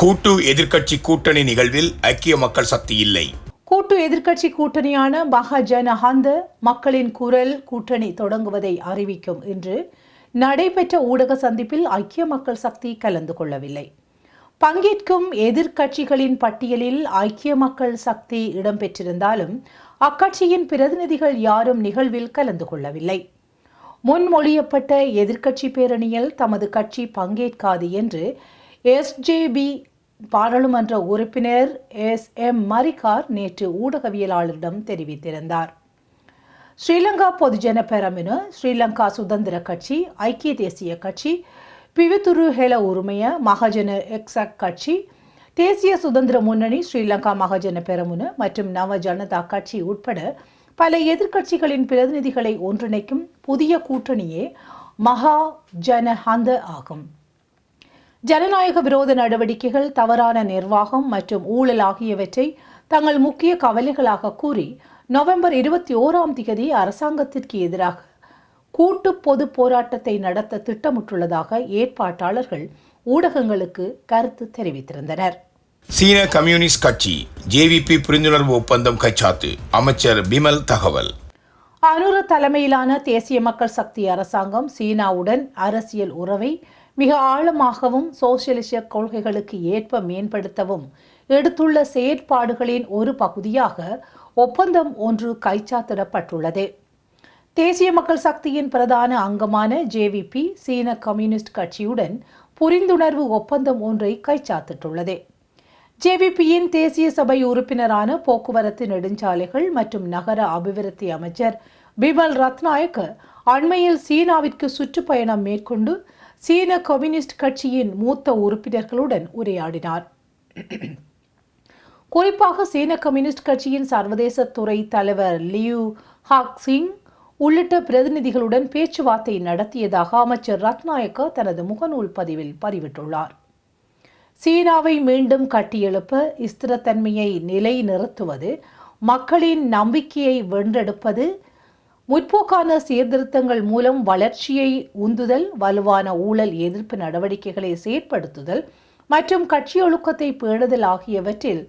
கூட்டு எதிர்க்கட்சி கூட்டணி நிகழ்வில் ஐக்கிய மக்கள் சக்தி இல்லை. கூட்டு எதிர்க்கட்சி கூட்டணியான மகாஜன ஹந்த மக்களின் குரல் கூட்டணி தொடங்குவதை அறிவிக்கும் என்று நடைபெற்ற ஊடக சந்திப்பில் ஐக்கிய மக்கள் சக்தி கலந்து கொள்ளவில்லை. பங்கேற்கும் எதிர்க்கட்சிகளின் பட்டியலில் ஐக்கிய மக்கள் சக்தி இடம்பெற்றிருந்தாலும் அக்கட்சியின் பிரதிநிதிகள் யாரும் நிகழ்வில் கலந்து கொள்ளவில்லை. முன்மொழியப்பட்ட எதிர்க்கட்சி பேரணியில் தமது கட்சி பங்கேற்காது என்று எஸ்ஜேபி பாராளுமன்ற உறுப்பினர் எஸ். எம். மரிகார் நேற்று ஊடகவியலாளரிடம் தெரிவித்திருந்தார். ஸ்ரீலங்கா பொதுஜன பெரமுன ஸ்ரீலங்கா சுதந்திர கட்சி ஐக்கிய தேசிய கட்சி பிவித்துரு ஹெல உரிமைய மகஜன எக்ஸக் கட்சி தேசிய சுதந்திர முன்னணி ஸ்ரீலங்கா மகஜன பெரமுன மற்றும் நவ ஜனதா கட்சி உட்பட பல எதிர்க்கட்சிகளின் பிரதிநிதிகளை ஒன்றிணைக்கும் புதிய கூட்டணியே மகா ஜனஹந்த ஆகும். ஜனநாயக விரோத நடவடிக்கைகள் தவறான நிர்வாகம் மற்றும் ஊழல் ஆகியவற்றை தங்கள் முக்கிய கவலைகளாக கூறி நவம்பர் இருபத்தி ஓராம் தேதி அரசாங்கத்திற்கு எதிராக கூட்டு பொது போராட்டத்தை நடத்த திட்டமிட்டுள்ளதாக ஏற்பாட்டாளர்கள் ஊடகங்களுக்கு கருத்து தெரிவித்திருந்தனர். சீன கம்யூனிஸ்ட் கட்சி ஜேவிபி புரிந்துணர்வு ஒப்பந்தம் கைச்சாத்து அமைச்சர் பிமல் தகவல். அனுர தலைமையிலான தேசிய மக்கள் சக்தி அரசாங்கம் சீனாவுடன் அரசியல் உறவை மிக ஆழமாகவும் சோசியலிச கொள்கைகளுக்கு ஏற்ப மேம்படுத்தவும் எடுத்துள்ள செயற்பாடுகளின் ஒரு பகுதியாக ஒப்பந்தம் ஒன்று கைச்சாத்திடப்பட்டுள்ளது. தேசிய மக்கள் சக்தியின் பிரதான அங்கமான ஜேவிபி சீன கம்யூனிஸ்ட் கட்சியுடன் புரிந்துணர்வு ஒப்பந்தம் ஒன்றை கைச்சாத்திட்டுள்ளது. ஜேவிபியின் தேசிய சபை உறுப்பினரான போக்குவரத்து நெடுஞ்சாலைகள் மற்றும் நகர அபிவிருத்தி அமைச்சர் பிமல் ரத்நாயக்க அண்மையில் சீனாவிற்கு சுற்றுப்பயணம் மேற்கொண்டு சீன கம்யூனிஸ்ட் கட்சியின் மூத்த உறுப்பினர்களுடன் உரையாடினார். குறிப்பாக சீன கம்யூனிஸ்ட் கட்சியின் சர்வதேச துறை தலைவர் லியூ ஹாக் சிங் உள்ளிட்ட பிரதிநிதிகளுடன் பேச்சுவார்த்தை நடத்தியதாக அமைச்சர் ரத்நாயக்க தனது முகநூல் பதிவில் பதிவிட்டுள்ளார். சீனாவை மீண்டும் கட்டியெழுப்ப ஸ்திரத்தன்மையை நிலைநிறுத்துவது மக்களின் நம்பிக்கையை வென்றெடுப்பது முற்போக்கான சீர்திருத்தங்கள் மூலம் வளர்ச்சியை உந்துதல் வலுவான ஊழல் எதிர்ப்பு நடவடிக்கைகளை செயற்படுத்துதல் மற்றும் கட்சி ஒழுக்கத்தை பேணுதல் ஆகியவற்றில்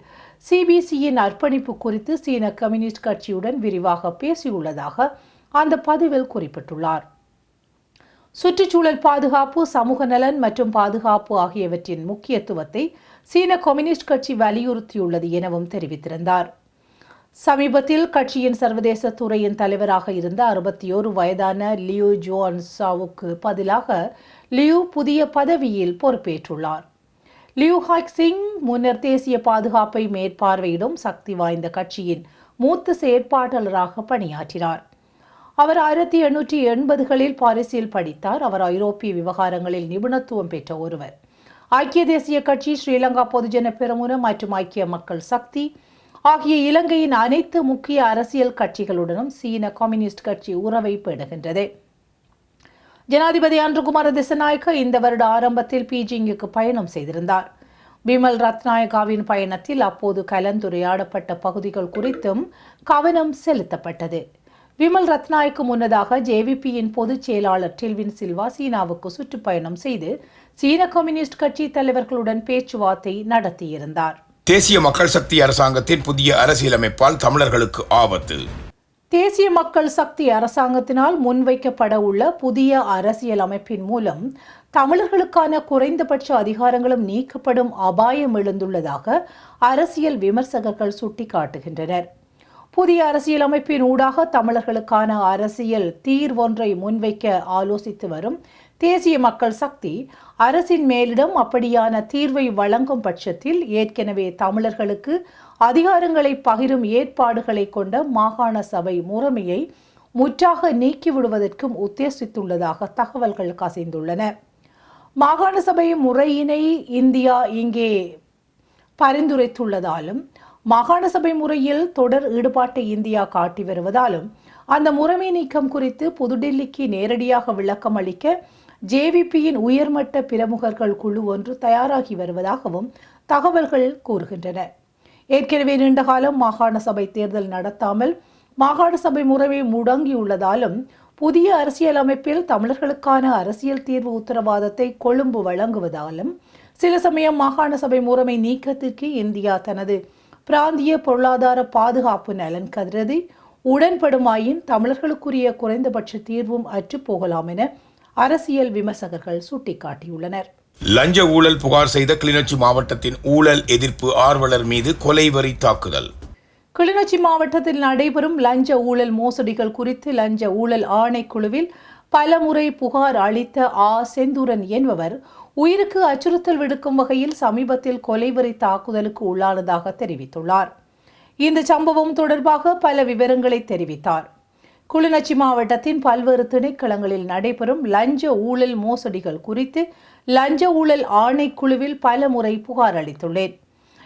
சிபிசியின் அர்ப்பணிப்பு குறித்து சீன கம்யூனிஸ்ட் கட்சியுடன் விரிவாக பேசியுள்ளதாக அந்த பதிவில் குறிப்பிட்டுள்ளார். சுற்றுச்சூழல் பாதுகாப்பு சமூக நலன் மற்றும் பாதுகாப்பு ஆகியவற்றின் முக்கியத்துவத்தை சீன கம்யூனிஸ்ட் கட்சி வலியுறுத்தியுள்ளது எனவும் தெரிவித்திருந்தார். சமீபத்தில் கட்சியின் சர்வதேச துறையின் தலைவராக இருந்த அறுபத்தி ஓரு வயதான லியூ ஜோன்சாவுக்கு பதிலாக லியூ புதிய பதவியில் பொறுப்பேற்றுள்ளார். லியூ ஹாக் சிங் முன்னர் தேசிய பாதுகாப்பை மேற்பார்வையிடும் சக்தி வாய்ந்த கட்சியின் மூத்த செயற்பாட்டாளராக பணியாற்றினார். அவர் ஆயிரத்தி எண்ணூற்றி எண்பதுகளில் பாரிஸில் படித்தார். அவர் ஐரோப்பிய விவகாரங்களில் நிபுணத்துவம் பெற்ற ஒருவர். ஐக்கிய தேசிய கட்சி ஸ்ரீலங்கா பொதுஜன பெருமுன மற்றும் ஐக்கிய மக்கள் சக்தி ஆகிய இலங்கையின் அனைத்து முக்கிய அரசியல் கட்சிகளுடனும் சீன கம்யூனிஸ்ட் கட்சி உறவை பேணுகின்றது. ஜனாதிபதி அன்றுகுமார திசநாயக்க இந்த வருட ஆரம்பத்தில் பீஜிங்குக்கு பயணம் செய்திருந்தார். பிமல் ரத்நாயகாவின் பயணத்தில் அப்போது கலந்துரையாடப்பட்ட பகுதிகள் குறித்தும் கவனம் செலுத்தப்பட்டது. விமல் ரத்நாயக்கு முன்னதாக ஜேவிபியின் பொதுச் செயலாளர் டில்வின் சில்வா சீனாவுக்கு சுற்றுப்பயணம் செய்து சீன கம்யூனிஸ்ட் கட்சி தலைவர்களுடன் பேச்சுவார்த்தை நடத்தியிருந்தார். தேசிய மக்கள் சக்தி அரசாங்கத்தின் புதிய அரசியலமைப்பால் தமிழர்களுக்கு ஆபத்து. தேசிய மக்கள் சக்தி அரசாங்கத்தினால் முன்வைக்கப்பட உள்ள புதிய அரசியல் அமைப்பின் மூலம் தமிழர்களுக்கான குறைந்தபட்ச அதிகாரங்களும் நீக்கப்படும் அபாயம் எழுந்துள்ளதாக அரசியல் விமர்சகர்கள் சுட்டிக்காட்டுகின்றனர். புதிய அரசியலமைப்பின் ஊடாக தமிழர்களுக்கான அரசியல் தீர்வொன்றை முன்வைக்க ஆலோசித்து வரும் தேசிய மக்கள் சக்தி அரசின் மேலிடம் அப்படியான தீர்வை வழங்கும் பட்சத்தில் ஏற்கனவே தமிழர்களுக்கு அதிகாரங்களை பகிரும் ஏற்பாடுகளை கொண்ட மாகாண சபை முறைமையை முற்றாக நீக்கிவிடுவதற்கும் உத்தேசித்துள்ளதாக தகவல்கள் கசிந்துள்ளன. மாகாண சபை முறையினை இந்தியா இங்கே பரிந்துரைத்துள்ளதாலும் மாகாண சபை முறையில் தொடர் ஈடுபாட்டை இந்தியா காட்டி வருவதாலும் அந்த முறைமை நீக்கம் குறித்து புதுடில்லிக்கு நேரடியாக விளக்கம் அளிக்க ஜேவிபியின் உயர்மட்ட பிரமுகர்கள் குழு ஒன்று தயாராகி வருவதாகவும் தகவல்கள் கூறுகின்றன. ஏற்கனவே நீண்டகாலம் மாகாண சபை தேர்தல் நடத்தாமல் மாகாண சபை முறைமை முடங்கியுள்ளதாலும் புதிய அரசியல் அமைப்பில் தமிழர்களுக்கான அரசியல் தீர்வு உத்தரவாதத்தை கொழும்பு வழங்குவதாலும் சில சமயம் மாகாண சபை முறைமை நீக்கத்திற்கு இந்தியா தனது பிராந்திய பொருளாதார பாதுகாப்பு நலன் கருதி உடன்படுமாயின் தமிழர்களுக்குரிய குறைந்தபட்ச தீர்வும் அற்றுப்போகலாம் என அரசியல் விமர்சகர்கள் சுட்டிக்காட்டியுள்ளனர். லஞ்ச ஊழல் புகார் செய்த கிளிநொச்சி மாவட்டத்தின் ஊழல் எதிர்ப்பு ஆர்வலர் மீது கொலைவரி தாக்குதல். கிளிநொச்சி மாவட்டத்தில் நடைபெறும் லஞ்ச ஊழல் மோசடிகள் குறித்து லஞ்ச ஊழல் ஆணைக்குழுவில் பலமுறை புகார் அளித்த ஆ. செந்தூரன் என்பவர் உயிருக்கு அச்சுறுத்தல் விடுக்கும் வகையில் சமீபத்தில் கொலைவரி தாக்குதலுக்கு உள்ளானதாக தெரிவித்துள்ளார். இந்த சம்பவம் தொடர்பாக பல விவரங்களை தெரிவித்தார். கிளிநொச்சி மாவட்டத்தின் பல்வேறு திணைக்களங்களில் நடைபெறும் லஞ்ச ஊழல் மோசடிகள் குறித்து லஞ்ச ஊழல் ஆணைக்குழுவில் பல முறை புகார் அளித்துள்ளேன்.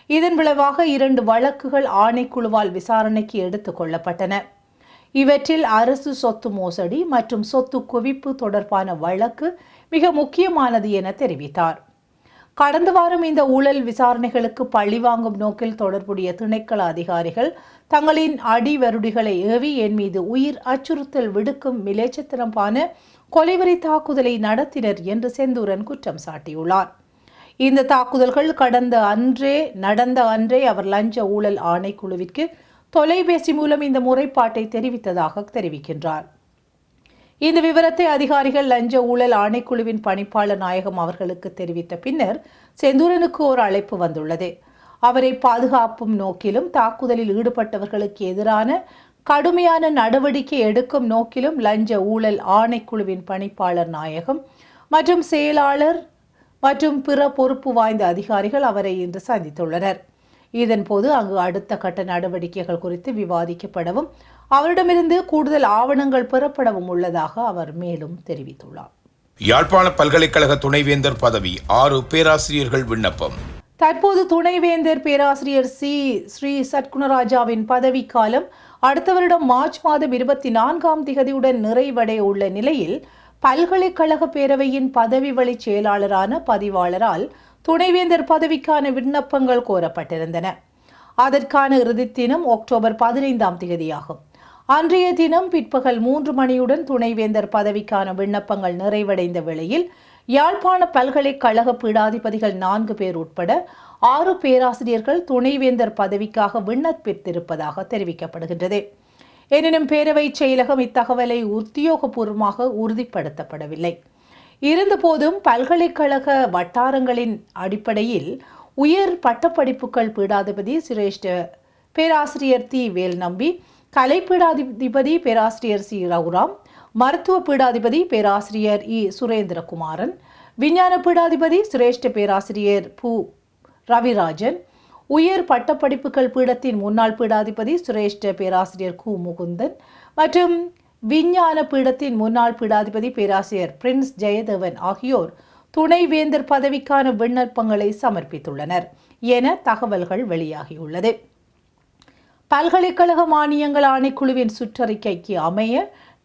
இதன் விளைவாக இரண்டு வழக்குகள் ஆணைக்குழுவால் விசாரணைக்கு எடுத்துக் கொள்ளப்பட்டன. இவற்றில் அரசு சொத்து மோசடி மற்றும் சொத்து குவிப்பு தொடர்பான வழக்கு மிக முக்கியமானது என தெரிவித்தார். கடந்த வாரம் இந்த ஊழல் விசாரணைகளுக்கு பழிவாங்கும் நோக்கில் தொடர்புடைய திணைக்கள அதிகாரிகள் தங்களின் அடிவருடிகளை ஏவி என் மீது உயிர் அச்சுறுத்தல் விடுக்கும் மிலேச்சத்தனமான கொலைவரி தாக்குதலை நடத்தினர் என்று செந்தூரன் குற்றம் சாட்டியுள்ளார். இந்த தாக்குதல்கள் கடந்த அன்றே நடந்த அன்றே அவர் லஞ்ச ஊழல் ஆணைக்குழுவிற்கு தொலைபேசி மூலம் இந்த முறைப்பாட்டை தெரிவித்ததாக தெரிவிக்கின்றார். இந்த விவரத்தை அதிகாரிகள் லஞ்ச ஊழல் ஆணைக்குழுவின் பணிப்பாளர் நாயகம் அவர்களுக்கு தெரிவித்த பின்னர் செந்தூரனுக்கு ஒரு அழைப்பு வந்துள்ளது. அவரை பாதுகாப்பும் நோக்கிலும் தாக்குதலில் ஈடுபட்டவர்களுக்கு எதிரான கடுமையான நடவடிக்கை எடுக்கும் நோக்கிலும் லஞ்ச ஊழல் ஆணைக்குழுவின் பணிப்பாளர் நாயகம் மற்றும் செயலாளர் மற்றும் பிற பொறுப்பு வாய்ந்த அதிகாரிகள் அவரை இன்று சந்தித்துள்ளனர். இதன்போது அங்கு அடுத்த கட்ட நடவடிக்கைகள் குறித்து விவாதிக்கப்படவும் அவரிடமிருந்து கூடுதல் ஆவணங்கள் பெறப்படவும் உள்ளதாக அவர் மேலும் தெரிவித்துள்ளார். யாழ்ப்பாண பல்கலைக்கழக துணைவேந்தர் பதவி ஆறு பேராசிரியர்கள் விண்ணப்பம். தற்போது துணைவேந்தர் பேராசிரியர் சி. ஸ்ரீ சட்குணராஜாவின் பதவிக்காலம் அடுத்த வருடம் மார்ச் மாதம் இருபத்தி நான்காம் திகதியுடன் நிறைவடைய உள்ள நிலையில் பல்கலைக்கழக பேரவையின் பதவி வழி செயலாளரான பதிவாளரால் துணைவேந்தர் பதவிக்கான விண்ணப்பங்கள் கோரப்பட்டிருந்தன. அதற்கான இறுதி தினம் அக்டோபர் பதினைந்தாம் தேதியாகும் அன்றைய தினம் பிற்பகல் மூன்று மணியுடன் துணைவேந்தர் பதவிக்கான விண்ணப்பங்கள் நிறைவடைந்த வேளையில் யாழ்ப்பாண பல்கலைக்கழக பீடாதிபதிகள் நான்கு பேர் உட்பட ஆறு பேராசிரியர்கள் துணைவேந்தர் பதவிக்காக விண்ணப்பித்திருப்பதாக தெரிவிக்கப்படுகின்றது. எனினும் பேரவை செயலகம் இத்தகவலை உத்தியோகபூர்வமாக உறுதிப்படுத்தப்படவில்லை. இருந்தபோதும் பல்கலைக்கழக வட்டாரங்களின் அடிப்படையில் உயர் பட்டப்படிப்புகள் பீடாதிபதி சிரேஷ்ட பேராசிரியர் தி வேல் நம்பி கலை பீடாதிபதி பேராசிரியர் சி. ரகுராம் மருத்துவ பீடாதிபதி பேராசிரியர் இ. சுரேந்திரகுமாரன் விஞ்ஞான பீடாதிபதி சிரேஷ்ட பேராசிரியர் பு. ரவிராஜன் உயர் பட்டப்படிப்புகள் பீடத்தின் முன்னாள் பீடாதிபதி சிரேஷ்ட பேராசிரியர் கு. முகுந்தன் மற்றும் விஞ்ஞான பீடத்தின் முன்னாள் பீடாதிபதி பேராசிரியர் பிரின்ஸ் ஜெயதேவன் ஆகியோர் துணைவேந்தர் பதவிக்கான விண்ணப்பங்களை சமர்ப்பித்துள்ளனர் என தகவல்கள் வெளியாகியுள்ளது. பல்கலைக்கழக மானியங்கள் ஆணைக்குழுவின் சுற்றறிக்கைக்கு அமைய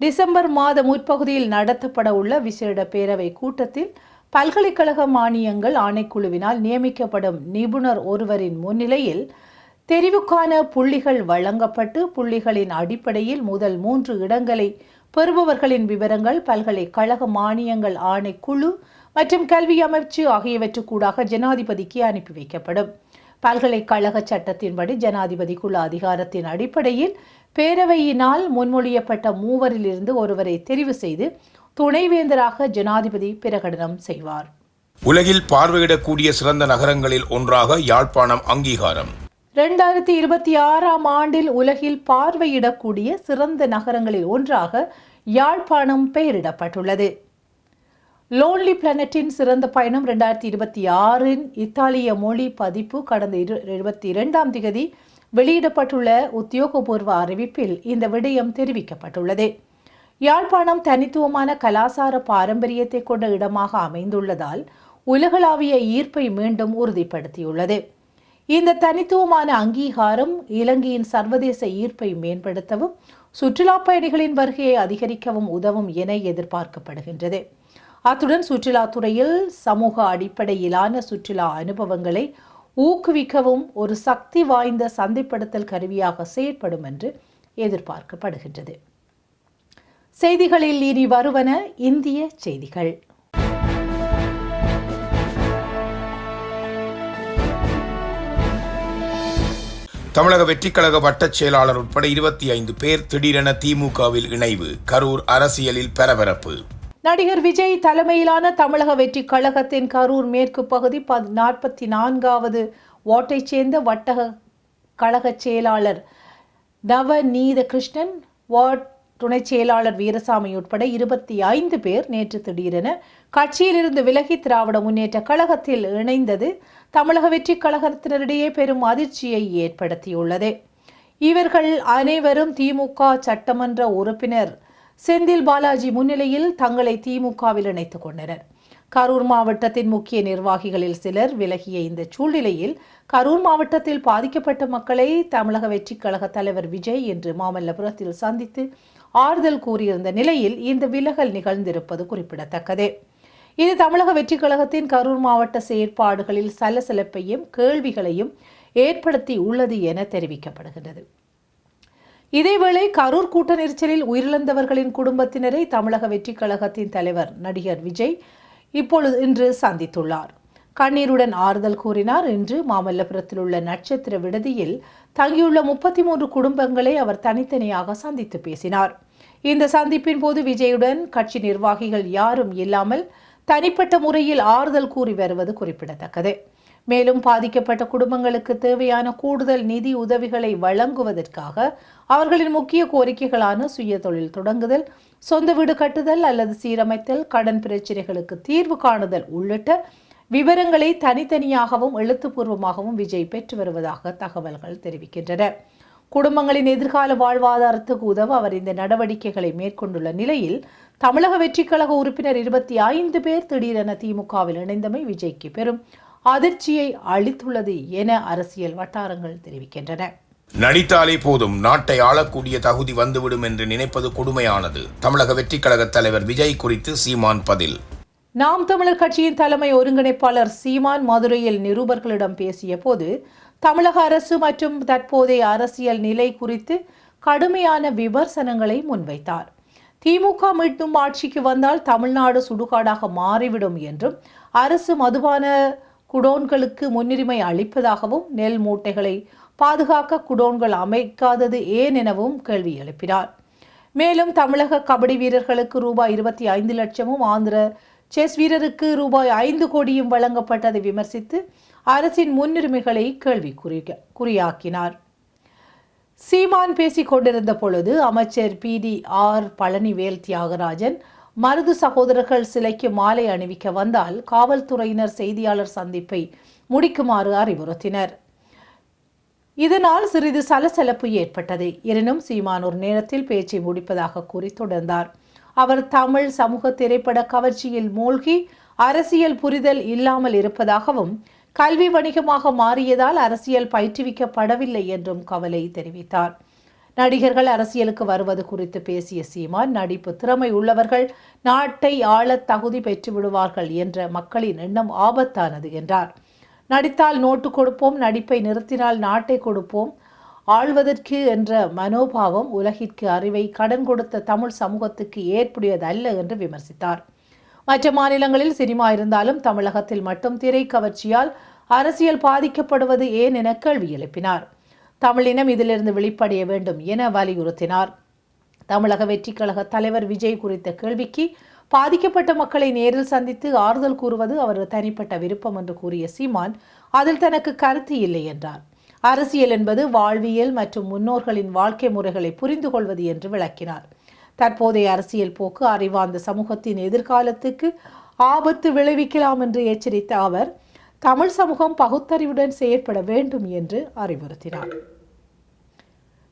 டிசம்பர் மாத முற்பகுதியில் நடத்தப்பட உள்ள விசேட பேரவை கூட்டத்தில் பல்கலைக்கழக மானியங்கள் ஆணைக்குழுவினால் நியமிக்கப்படும் நிபுணர் ஒருவரின் முன்னிலையில் தெரிவுக்கான புள்ளிகள் வழங்கப்பட்டு புள்ளிகளின் அடிப்படையில் முதல் மூன்று இடங்களை பெறுபவர்களின் விவரங்கள் பல்கலைக்கழக மானியங்கள் ஆணைக்குழு மற்றும் கல்வி அமைச்சு ஆகியவற்றுக்கூடாக ஜனாதிபதிக்கு அனுப்பி வைக்கப்படும். பல்கலைக்கழக சட்டத்தின்படி ஜனாதிபதிக்குள்ள அதிகாரத்தின் அடிப்படையில் பேரவையினால் முன்மொழியப்பட்ட மூவரிலிருந்து ஒருவரை தெரிவு செய்து துணைவேந்தராக ஜனாதிபதி பிரகடனம் செய்வார். உலகில் பார்வையிடக்கூடிய சிறந்த நகரங்களில் ஒன்றாக யாழ்ப்பாணம் அங்கீகாரம். இரண்டாயிரத்தி இருபத்தி ஆறாம் ஆண்டில் உலகில் பார்வையிடக்கூடிய சிறந்த நகரங்களில் ஒன்றாக யாழ்ப்பாணம் பெயரிடப்பட்டுள்ளது. லோன்லி பிளானட்டின் சிறந்த பயணம் ரெண்டாயிரத்தி இருபத்தி ஆறின் இத்தாலிய மொழி பதிப்பு கடந்த இரு இருபத்தி இரண்டாம் திகதி வெளியிடப்பட்டுள்ள உத்தியோகபூர்வ அறிவிப்பில் இந்த விடயம் தெரிவிக்கப்பட்டுள்ளது. யாழ்ப்பாணம் தனித்துவமான கலாசார பாரம்பரியத்தை கொண்ட இடமாக அமைந்துள்ளதால் உலகளாவிய ஈர்ப்பை மீண்டும் உறுதிப்படுத்தியுள்ளது. இந்த தனித்துவமான அங்கீகாரம் இலங்கையின் சர்வதேச ஈர்ப்பை மேம்படுத்தவும் சுற்றுலா பயணிகளின் வருகையை அதிகரிக்கவும் உதவும் என எதிர்பார்க்கப்படுகின்றது. அத்துடன் சுற்றுலாத்துறையில் சமூக அடிப்படையிலான சுற்றுலா அனுபவங்களை ஊக்குவிக்கவும் ஒரு சக்தி வாய்ந்த சந்தைப்படுத்தல் கருவியாக செயற்படும் என்று எதிர்பார்க்கப்படுகின்றது. செய்திகளில் இனி வருவன இந்திய செய்திகள். தமிழக வெற்றிக்கழக வட்டச் செயலாளர் உட்பட இருபத்தி ஐந்து பேர் திடீரென திமுகவில் இணைவு. கரூர் அரசியலில் பரபரப்பு. நடிகர் விஜய் தலைமையிலான தமிழக வெற்றி கழகத்தின் கரூர் மேற்கு பகுதி நாற்பத்தி நான்காவது ஓட்டைச் சேர்ந்த வட்டக கழக செயலாளர் நவநீத கிருஷ்ணன் வார்ட் துணை செயலாளர் வீரசாமி உட்பட இருபத்தி ஐந்து பேர் நேற்று திடீரென கட்சியிலிருந்து விலகி திராவிட முன்னேற்ற கழகத்தில் இணைந்தது தமிழக வெற்றி கழகத்தினரிடையே பெரும் அதிர்ச்சியை ஏற்படுத்தியுள்ளது. இவர்கள் அனைவரும் திமுக சட்டமன்ற உறுப்பினர். செந்தில் பாலாஜி முன்னிலையில் தங்களை திமுகவில் இணைத்துக் கொண்டனர். கரூர் மாவட்டத்தின் முக்கிய நிர்வாகிகளில் சிலர் விலகிய இந்த சூழ்நிலையில் கரூர் மாவட்டத்தில் பாதிக்கப்பட்ட மக்களை தமிழக வெற்றிக் கழக தலைவர் விஜய் இன்று மாமல்லபுரத்தில் சந்தித்து ஆறுதல் கூறியிருந்த நிலையில் இந்த விலகல் நிகழ்ந்திருப்பது குறிப்பிடத்தக்கது. இது தமிழக வெற்றிக் கழகத்தின் கரூர் மாவட்ட செயற்பாடுகளில் சலசலப்பையும் கேள்விகளையும் ஏற்படுத்தி உள்ளது என தெரிவிக்கப்படுகிறது இதேவேளை கரூர் கூட்ட நெரிச்சலில் உயிரிழந்தவர்களின் குடும்பத்தினரை தமிழக வெற்றிக் கழகத்தின் தலைவர் நடிகர் விஜய் இப்பொழுது இன்று சந்தித்துள்ளார். கண்ணீருடன் ஆறுதல் கூறினார். இன்று மாமல்லபுரத்தில் உள்ள நட்சத்திர விடுதியில் தங்கியுள்ள முப்பத்தி மூன்று குடும்பங்களை அவர் தனித்தனியாக சந்தித்து பேசினார். இந்த சந்திப்பின் போது விஜயுடன் கட்சி நிர்வாகிகள் யாரும் இல்லாமல் தனிப்பட்ட முறையில் ஆறுதல் கூறி வருவது குறிப்பிடத்தக்கது. மேலும் பாதிக்கப்பட்ட குடும்பங்களுக்கு தேவையான கூடுதல் நிதி உதவிகளை வழங்குவதற்காக அவர்களின் முக்கிய கோரிக்கைகளான சுய தொழில் தொடங்குதல் சொந்த வீடு கட்டுதல் அல்லது சீரமைத்தல் கடன் பிரச்சனைகளுக்கு தீர்வு காணுதல் உள்ளிட்ட விவரங்களை தனித்தனியாகவும் எழுத்துப்பூர்வமாகவும் விஜய் பெற்று வருவதாக தகவல்கள் தெரிவிக்கின்றன. குடும்பங்களின் எதிர்கால வாழ்வாதாரத்துக்கு உதவ அவர் இந்த நடவடிக்கைகளை மேற்கொண்டுள்ள நிலையில் தமிழக வெற்றிக்கழக உறுப்பினர் இருபத்தி ஐந்து பேர் திடீரென திமுகவில் இணைந்தமை விஜய்க்கு பெரும் அதிர்ச்சியை அளித்துள்ளது என அரசியல் வட்டாரங்கள் தெரிவிக்கின்றன. நடித்தாலே போதும் நாட்டை ஆளக்கூடிய தகுதி வந்துவிடும் என்று நினைப்பது கொடுமையானது. தமிழக வெற்றிக் கழக தலைவர் விஜய் குறித்து சீமான் பதில். நாம் தமிழர் கட்சியின் தலைமை ஒருங்கிணைப்பாளர் சீமான் மதுரையில் நிருபர்களிடம் பேசிய போது தமிழக அரசு மற்றும் தற்போதைய அரசியல் நிலை குறித்து கடுமையான விமர்சனங்களை முன்வைத்தார். திமுக மீண்டும் ஆட்சிக்கு வந்தால் தமிழ்நாடு சுடுகாடாக மாறிவிடும் என்றும் அரசு மதுபான குடோன்களுக்கு முன்னுரிமை அளிப்பதாகவும் நெல் மூட்டைகளை பாதுகாக்க குடோன்கள் அமைக்காதது ஏன் எனவும் கேள்வி எழுப்பினார். மேலும் தமிழக கபடி வீரர்களுக்கு ரூபாய் இருபத்தி ஐந்து லட்சமும் ஆந்திர செஸ் வீரருக்கு ரூபாய் ஐந்து கோடியும் வழங்கப்பட்டதை விமர்சித்து அரசின் முன்னுரிமைகளை கேள்வி குறியாக்கினார். சீமான் பேசிக் கொண்டிருந்த பொழுது அமைச்சர் P T R Palanivel Thiagarajan Marudhu சகோதரர்கள் சிலைக்கு மாலை அணிவிக்க வந்தால் காவல்துறையினர் செய்தியாளர் சந்திப்பை முடிக்குமாறு அறிவுறுத்தினர். இதனால் சிறிது சலசலப்பு ஏற்பட்டது. எனினும் சீமான் ஒரு நேரத்தில் பேச்சை முடிப்பதாக கூறி தொடர்ந்தார். அவர் தமிழ் சமூக திரைப்பட கவர்ச்சியில் மூழ்கி அரசியல் புரிதல் இல்லாமல் இருப்பதாகவும் கல்வி வணிகமாக மாறியதால் அரசியல் பயிற்றுவிக்கப்படவில்லை என்றும் கவலை தெரிவித்தார். நடிகர்கள் அரசியலுக்கு வருவது குறித்து பேசிய சீமான் நடிப்பு திறமை உள்ளவர்கள் நாட்டை ஆள தகுதி பெற்று விடுவார்கள் என்ற மக்களின் எண்ணம் ஆபத்தானது என்றார். நடித்தால் நோட்டு கொடுப்போம் நடிப்பை நிறுத்தினால் நாட்டை கொடுப்போம் ஆள்வதற்கு என்ற மனோபாவம் உலகிற்கு அறிவை கடன் கொடுத்த தமிழ் சமூகத்துக்கு ஏற்புடையதல்ல என்று விமர்சித்தார். மற்ற மாநிலங்களில் சினிமா இருந்தாலும் தமிழகத்தில் மட்டும் திரை கவர்ச்சியால் அரசியல் பாதிக்கப்படுவது ஏன் என கேள்வி எழுப்பினார். தமிழினம் இதிலிருந்து வெளிப்படைய வேண்டும் என வலியுறுத்தினார். தமிழக வெற்றி கழக தலைவர் விஜய் குறித்த கேள்விக்கு பாதிக்கப்பட்ட மக்களை நேரில் சந்தித்து ஆறுதல் கூறுவது அவரது தனிப்பட்ட விருப்பம் என்று கூறிய சீமான் அதில் தனக்கு கருத்து இல்லை என்றார். அரசியல் என்பது வாழ்வியல் மற்றும் முன்னோர்களின் வாழ்க்கை முறைகளை புரிந்து கொள்வது என்று விளக்கினார். தற்போதைய அரசியல் போக்கு அறிவார்ந்த சமூகத்தின் எதிர்காலத்துக்கு ஆபத்து விளைவிக்கலாம் என்று எச்சரித்த அவர் தமிழ் சமூகம் பகுத்தறிவுடன் செயற்பட வேண்டும் என்று அறிவுறுத்தினார்.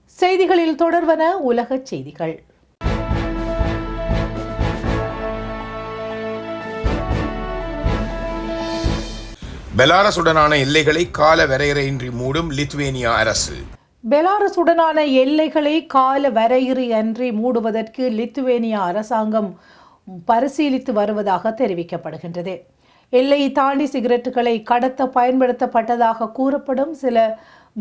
செய்திகளில் தொடர்வன உலகச் செய்திகள். பெலாரஸுடனான எல்லைகளை கால வரையறையின்றி மூடும் லித்வேனியா அரசு. பெலாரஸுடனான எல்லைகளை கால வரையறையன்றி மூடுவதற்கு லித்துவேனியா அரசாங்கம் பரிசீலித்து வருவதாக தெரிவிக்கப்படுகின்றது. எல்லையை தாண்டி சிகரெட்டுகளை கடத்த பயன்படுத்தப்பட்டதாக கூறப்படும் சில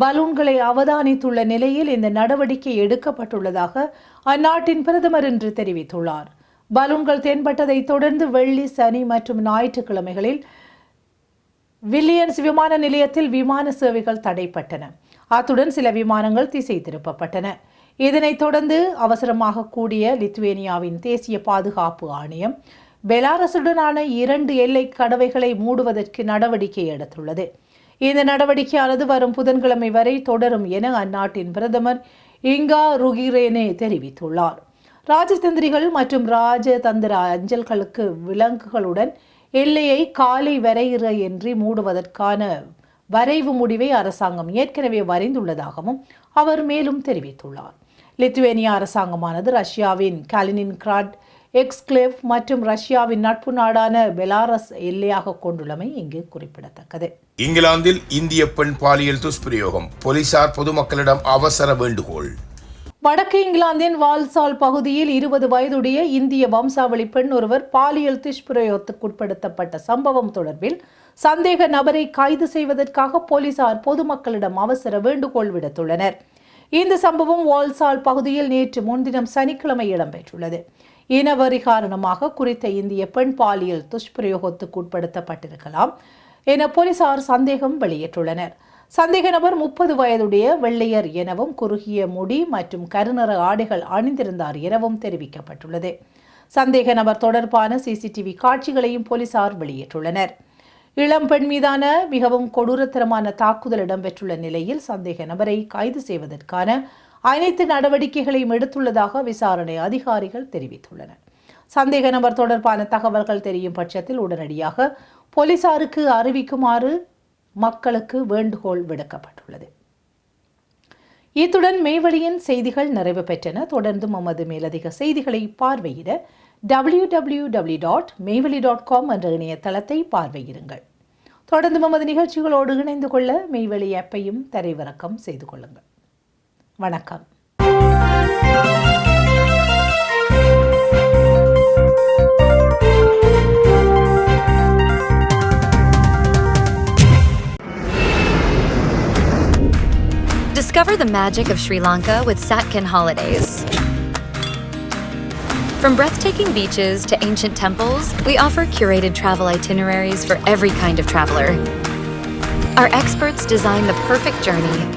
பலூன்களை அவதானித்துள்ள நிலையில் இந்த நடவடிக்கை எடுக்கப்பட்டுள்ளதாக அந்நாட்டின் பிரதமர் இன்று தெரிவித்துள்ளார். பலூன்கள் தென்பட்டதைத் தொடர்ந்து வெள்ளி சனி மற்றும் ஞாயிற்றுக்கிழமைகளில் வில்லியன்ஸ் விமான நிலையத்தில் விமான சேவைகள் தடைப்பட்டன. அத்துடன் சில விமானங்கள் திசை திருப்பப்பட்டன. இதனைத் தொடர்ந்து அவசரமாக கூடிய லித்துவேனியாவின் தேசிய பாதுகாப்பு ஆணையம் பெலாரசுடனான இரண்டு எல்லை கடவைகளை மூடுவதற்கு நடவடிக்கை எடுத்துள்ளது. இந்த நடவடிக்கையானது வரும் புதன்கிழமை வரை தொடரும் என அந்நாட்டின் பிரதமர் இங்கா ருகிரேனே தெரிவித்துள்ளார். ராஜதந்திரிகள் மற்றும் ராஜதந்திர அஞ்சல்களுக்கு விலங்குகளுடன் எல்லையை காலை வரையறையின்றி மூடுவதற்கான வரைவு முடிவை அரசாங்கம் ஏற்கனவே வரைந்துள்ளதாகவும் அவர் மேலும் தெரிவித்துள்ளார். லித்துவேனியா அரசாங்கமானது ரஷ்யாவின் கலினின்கிராட் எக்ஸ்க்ளேவ் மற்றும் ரஷ்யாவின் நட்பு நாடான பெலாரஸ் எல்லையாக கொண்டுள்ளமை இங்கு குறிப்பிடத்தக்கது. இங்கிலாந்தில் இந்திய பெண் பாலியல் துஷ்பிரயோகம். போலீசார் பொதுமக்களிடம் அவசர வேண்டுகோள். வடக்கு இங்கிலாந்தின் வால்சால் பகுதியில் இருபது வயதுடைய இந்திய வம்சாவளி பெண் ஒருவர் பாலியல் துஷ்பிரயோகத்துக்குட்படுத்தப்பட்ட சம்பவம் தொடர்பில் சந்தேக நபரை கைது செய்வதற்காக போலீசார் பொதுமக்களிடம் அவசர வேண்டுகோள் விடுத்துள்ளனர். இந்த சம்பவம் வால்சால் பகுதியில் நேற்று முன்தினம் சனிக்கிழமை இடம்பெற்றுள்ளது. இனவரி காரணமாக குறித்த இந்திய பெண் பாலியல் துஷ்பிரயோகத்துக்குட்படுத்தப்பட்டிருக்கலாம் என போலீசார் சந்தேகம் வெளியிட்டுள்ளனர். சந்தேக நபர் முப்பது வயதுடைய வெள்ளையர் எனவும் குறுகிய முடி மற்றும் கருநிற ஆடைகள் அணிந்திருந்தார் எனவும் தெரிவிக்கப்பட்டுள்ளது. சந்தேக நபர் தொடர்பான சிசிடிவி காட்சிகளையும் போலீசார் வெளியிட்டுள்ளனர். இளம் பெண் மீதான மிகவும் கொடூரத்தரமான தாக்குதல் இடம்பெற்றுள்ள நிலையில் சந்தேக நபரை கைது செய்வதற்கான அனைத்து நடவடிக்கைகளையும் எடுத்துள்ளதாக விசாரணை அதிகாரிகள் தெரிவித்துள்ளனர். சந்தேக நபர் தொடர்பான தகவல்கள் தெரியும் பட்சத்தில் உடனடியாக போலீசாருக்கு அறிவிக்குமாறு மக்களுக்கு வேண்டுகோள் விடுக்கப்பட்டுள்ளது. இத்துடன் மேவழியின் செய்திகள் நிறைவு பெற்றன. தொடர்ந்து மமது மேலதிக செய்திகளை பார்வையிட W W W dot Meivazhi dot com என்ற இணையதளத்தை பார்வையிடுங்கள். தொடர்ந்து மமது நிகழ்ச்சிகளோடு இணைந்து கொள்ள மெய்வெளி ஆப்பையும் தரைவிறக்கம் செய்து கொள்ளுங்கள். வணக்கம் Discover the magic of Sri Lanka with Satkin Holidays. From breathtaking beaches to ancient temples, we offer curated travel itineraries for every kind of traveler. Our experts design the perfect journey,